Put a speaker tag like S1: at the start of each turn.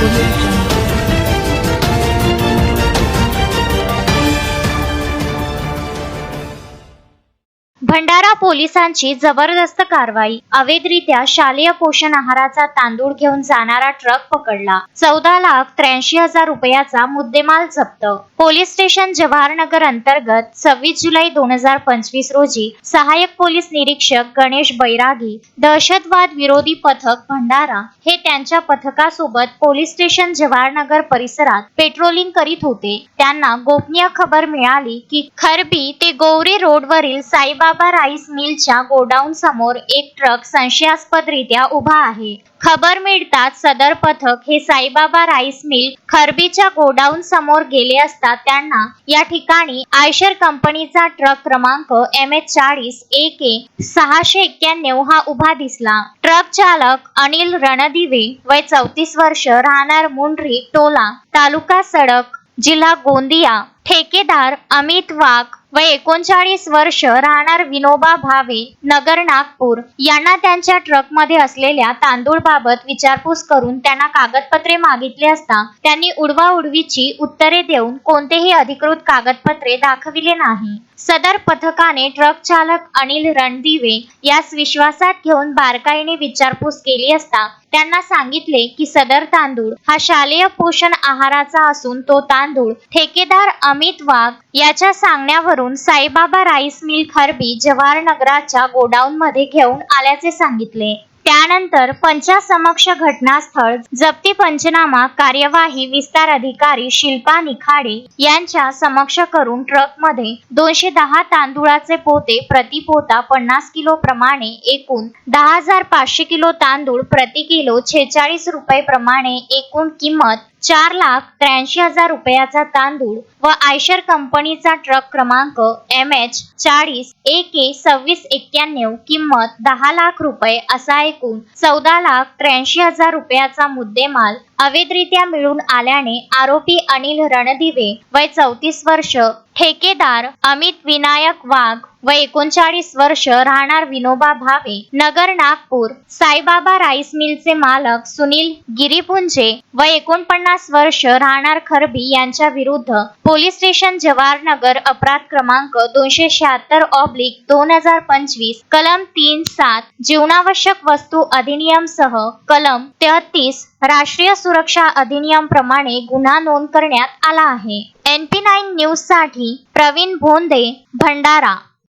S1: Thank you. Bhandara पोलिसांची जबरदस्त कारवाई. अवैधरित्या शालेय पोषण आहाराचा तांदूळ घेऊन जाणारा ट्रक पकडला. चौदा लाख त्र्याऐंशी हजार रुपयाचा मुद्देमाल जप्त. पोलीस स्टेशन जवाहरनगर अंतर्गत सव्वीस जुलै दोन हजार पंचवीस रोजी सहाय्यक पोलीस निरीक्षक गणेश बैरागी दहशतवाद विरोधी पथक भंडारा हे त्यांच्या पथकासोबत पोलीस स्टेशन जवाहरनगर परिसरात पेट्रोलिंग करीत होते. त्यांना गोपनीय खबर मिळाली की खरबी ते गौरी रोडवरील साईबाबा राईस मिलच्या गोडाऊन समोर एक ट्रक संशयास्पदरित्या उभा आहे. खबर मिळताच सदर पथक हे साईबाबा राईस मिल खरबीच्या गोडाऊन समोर गेले असता त्यांना या ठिकाणी आयशर कंपनीचा ट्रक क्रमांक एम एच चाळीस ए के सहाशे एक्क्याण्णव हा उभा दिसला. ट्रक चालक अनिल रणदिवे वय चौतीस वर्ष राहणार मुंडरी टोला तालुका सडक जिल्हा गोंदिया ठेकेदार अमित वाघ व एकोणचाळीस वर्ष राहणार विनोबा भावे नगर नागपूर. यांना त्यांच्या ट्रकमध्ये असलेल्या तांदूळ बाबत विचारपूस करून त्यांना कागदपत्रे मागितले असता त्यांनी उडवाउडवीची उत्तरे देऊन कोणतेही अधिकृत कागदपत्रे दाखविले नाही. सदर पथकाने ट्रक चालक अनिल रणदिवे यास विश्वासात घेऊन बारकाईने विचारपूस केली असता त्यांना सांगितले की सदर तांदूळ हा शालेय पोषण आहाराचा असून तो तांदूळ ठेकेदार अमित वाघ याच्या सांगण्यावरून साईबाबा राईस मिल खरबी जवाहरनगराच्या गोडाऊन मध्ये घेऊन आल्याचे सांगितले. त्यानंतर पंचासमक्ष घटनास्थळ जप्ती पंचनामा कार्यवाही विस्तार अधिकारी शिल्पा निखाडे यांच्या समक्ष करून ट्रकमध्ये दोनशे दहा तांदूळाचे पोते प्रति पोता पन्नास किलो प्रमाणे एकूण दहा हजार पाचशे किलो तांदूळ प्रति किलो छेचाळीस रुपये प्रमाणे एकूण किंमत चार लाख त्र्याऐंशी हजार रुपयाचा तांदूळ व आयशर कंपनीचा ट्रक क्रमांक एम एच चाळीस ए के सव्वीस एक्क्याण्णव किंमत दहा लाख रुपये असा एकूण चौदा लाख त्र्याऐंशी हजार रुपयाचा मुद्देमाल अवैधरित्या मिळून आल्याने आरोपी अनिल रणदिवे वय चौतीस वर्ष ठेकेदार अमित विनायक वाघ व एकोणचाळीस वर्ष राहणार विनोबा भावे नगर नागपूर साईबाबा राईस मिलचे मालक सुनील गिरीपुंजे व एकोणपन्नास वर्ष राहणार खरबी यांच्या विरुद्ध पोलीस स्टेशन जवाहरनगर अपराध क्रमांक दोनशे शहात्तर ऑब्लिक दोन हजार पंचवीस कलम तीन सात जीवनावश्यक वस्तू अधिनियम सह कलम तेहतीस राष्ट्रीय सुरक्षा अधिनियम प्रमाणे गुन्हा नोंद करण्यात आला आहे. एन पी नाईन न्यूजसाठी प्रवीण भोंदे भंडारा.